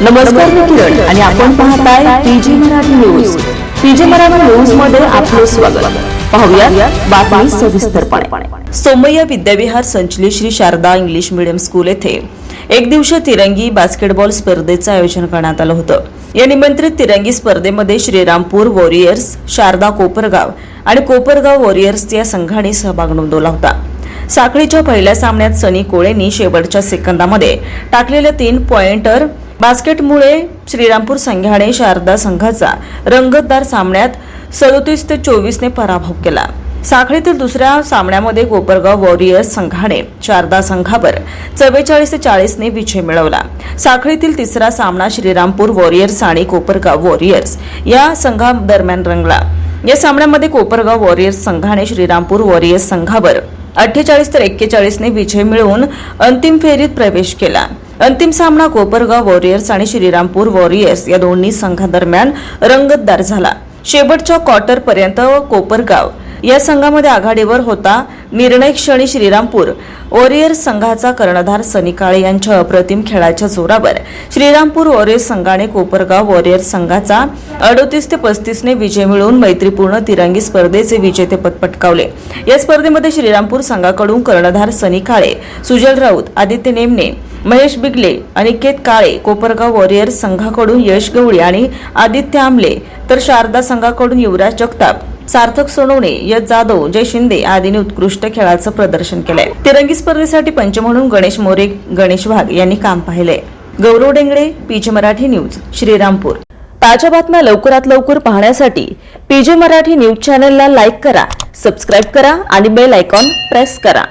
नमस्कार मी किरण आणि आपण पाहताय PG Marathi news. PG Marathi न्यूजमध्ये आपले स्वागत. पाहूया बातमी सविस्तरपणे. सोमय्या विद्याविहार संचलित Shri Sharada English medium school येथे एक दिवसीय तिरंगी बास्केटबॉल स्पर्धेचं आयोजन करण्यात आलं होतं. या निमंत्रित तिरंगी स्पर्धेमध्ये श्रीरामपूर वॉरियर्स शारदा कोपरगाव आणि कोपरगाव वॉरियर्स या संघाने सहभाग नोंदवला होता. साखळीच्या पहिल्या सामन्यात सनी कोळेंनी शेवटच्या सेकंदामध्ये टाकलेल्या तीन पॉइंटर बास्केटमुळे श्रीरामपूर संघाने शारदा संघाचा रंगतदार सामन्यात सदोतीस ते चोवीसने पराभव केला. साखळीतील दुसऱ्या सामन्यामध्ये कोपरगाव वॉरियर्स संघाने शारदा संघावर चव्वेचाळीस ते चाळीसने विजय मिळवला. साखळीतील तिसरा सामना श्रीरामपूर वॉरियर्स आणि कोपरगाव वॉरियर्स या संघादरम्यान रंगला. या सामन्यामध्ये कोपरगाव वॉरियर्स संघाने श्रीरामपूर वॉरियर्स संघावर अठ्ठेचाळीस तर एक्केचाळीसने विजय मिळवून अंतिम फेरीत प्रवेश केला. अंतिम सामना कोपरगाव वॉरियर्स आणि श्रीरामपूर वॉरियर्स या दोन्ही संघादरम्यान रंगतदार झाला. शेवटच्या क्वार्टरपर्यंत कोपरगाव या संघामध्ये आघाडीवर होता निर्णय क्षणी श्रीरामपूर. वॉरियर्स संघाचा कर्णधार सनी काळे यांच्या अप्रतिम खेळाच्या जोरावर श्रीरामपूर वॉरियर्स संघाने कोपरगाव वॉरियर्स संघाचा अडोतीस ते पस्तीसने विजय मिळवून मैत्रीपूर्ण तिरंगी स्पर्धेचे विजेतेपद पटकावले. या स्पर्धेमध्ये श्रीरामपूर संघाकडून कर्णधार सनी काळे सुजल राऊत आदित्य नेमने महेश बिगले अनिकेत काळे कोपरगाव वॉरियर्स संघाकडून यश गवळी आणि आदित्य आमले तर शारदा संघाकडून युवराज जगताप. सार्थक सोनवणे यश जाधव जय शिंदे आदींनी उत्कृष्ट खेळाचं प्रदर्शन केलंय. तिरंगी स्पर्धेसाठी पंच म्हणून गणेश मोरे गणेश वाघ यांनी काम पाहिलंय. Gaurav Dengale PJ Marathi news Shrirampur. ताज्या बातम्या लवकरात लवकर पाहण्यासाठी पीजे मराठी न्यूज चॅनलला लाईक करा सबस्क्राईब करा आणि बेल आयकॉन प्रेस करा.